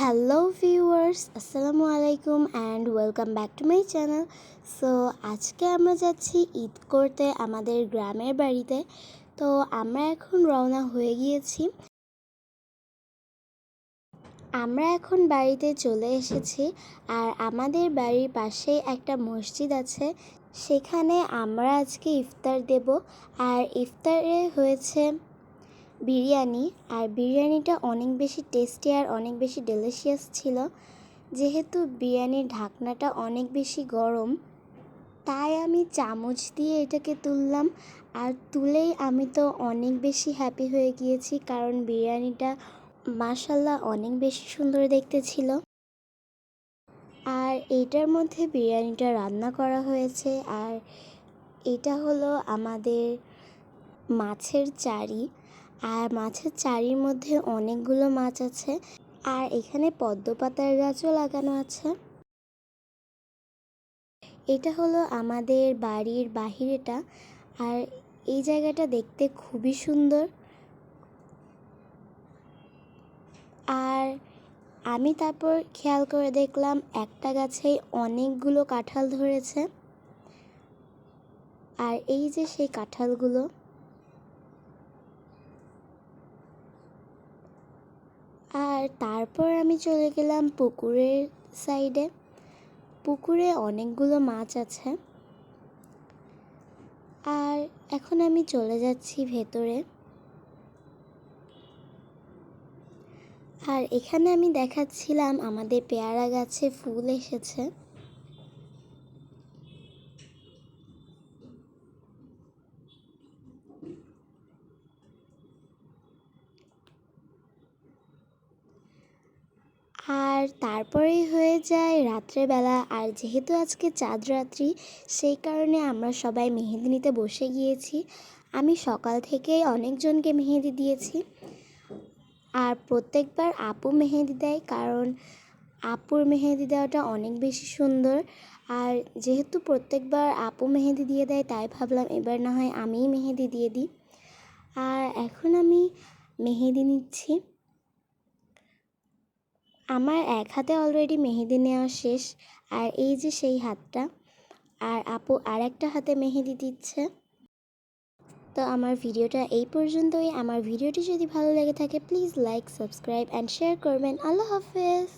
Hello viewers আসসালামু আলাইকুম and welcome back to my channel so আজকে আমরা যাচ্ছি ঈদ করতে আমাদের গ্রামের বাড়িতে। তো আমরা এখন রওনা হয়ে গিয়েছি। আমরা এখন বাড়িতে চলে এসেছি আর আমাদের বাড়ির পাশেই একটা মসজিদ আছে। সেখানে আমরা আজকে ইফতার দেব। আর ইফতারে হয়েছে বিরিয়ানি, আর বিরিয়ানিটা অনেক বেশি টেস্টি আর অনেক বেশি ডেলিশিয়াস ছিল। যেহেতু বিরিয়ানির ঢাকনাটা অনেক বেশি গরম, তাই আমি চামচ দিয়ে এটাকে তুললাম। আর তুলেই আমি তো অনেক বেশি হ্যাপি হয়ে গিয়েছি, কারণ বিরিয়ানিটা মাসাল্লাহ অনেক বেশি সুন্দর দেখতে ছিল। আর এইটার মধ্যে বিরিয়ানিটা রান্না করা হয়েছে, আর এটা হলো আমাদের মাছের চারি। আর মাছের চারির মধ্যে অনেকগুলো মাছ আছে। আর এখানে পদ্ম পাতার গাছও লাগানো আছে। এটা হলো আমাদের বাড়ির বাহিরেটা। আর এই জায়গাটা দেখতে খুবই সুন্দর। আর আমি তারপর খেয়াল করে দেখলাম, একটা গাছেই অনেকগুলো কাঁঠাল ধরেছে। আর এই যে সেই কাঁঠালগুলো আর তারপর আমি চলে গেলাম পুকুরের সাইডে। পুকুরে অনেকগুলো মাছ আছে। আর এখন আমি চলে যাচ্ছি ভেতরে। আর এখানে আমি দেখাচ্ছিলাম আমাদের পেয়ারা গাছে ফুল এসেছে। আর তারপরেই হয়ে যায় রাত্রেবেলা। আর যেহেতু আজকে চাঁদ রাত্রি, সেই কারণে আমরা সবাই মেহেদি নিতে বসে গিয়েছি। আমি সকাল থেকেই অনেকজনকে মেহেদি দিয়েছি। আর প্রত্যেকবার আপু মেহেদি দেয় কারণ আপুর মেহেদি দেওয়াটা অনেক বেশি সুন্দর। আর যেহেতু প্রত্যেকবার আপু মেহেদি দিয়ে দেয়, তাই ভাবলাম এবার না হয় আমিই মেহেদি দিয়ে দিই। আর এখন আমি মেহেদি নিচ্ছি। আমার এক হাতে অলরেডি মেহেদি নেওয়া শেষ, আর এই যে সেই হাতটা, আর আপু আর একটা হাতে মেহেদি দিচ্ছে। তো আমার ভিডিওটা এই পর্যন্তই। আমার ভিডিওটি যদি ভালো লেগে থাকে please like subscribe and share করবেন। আল্লাহ হাফেজ!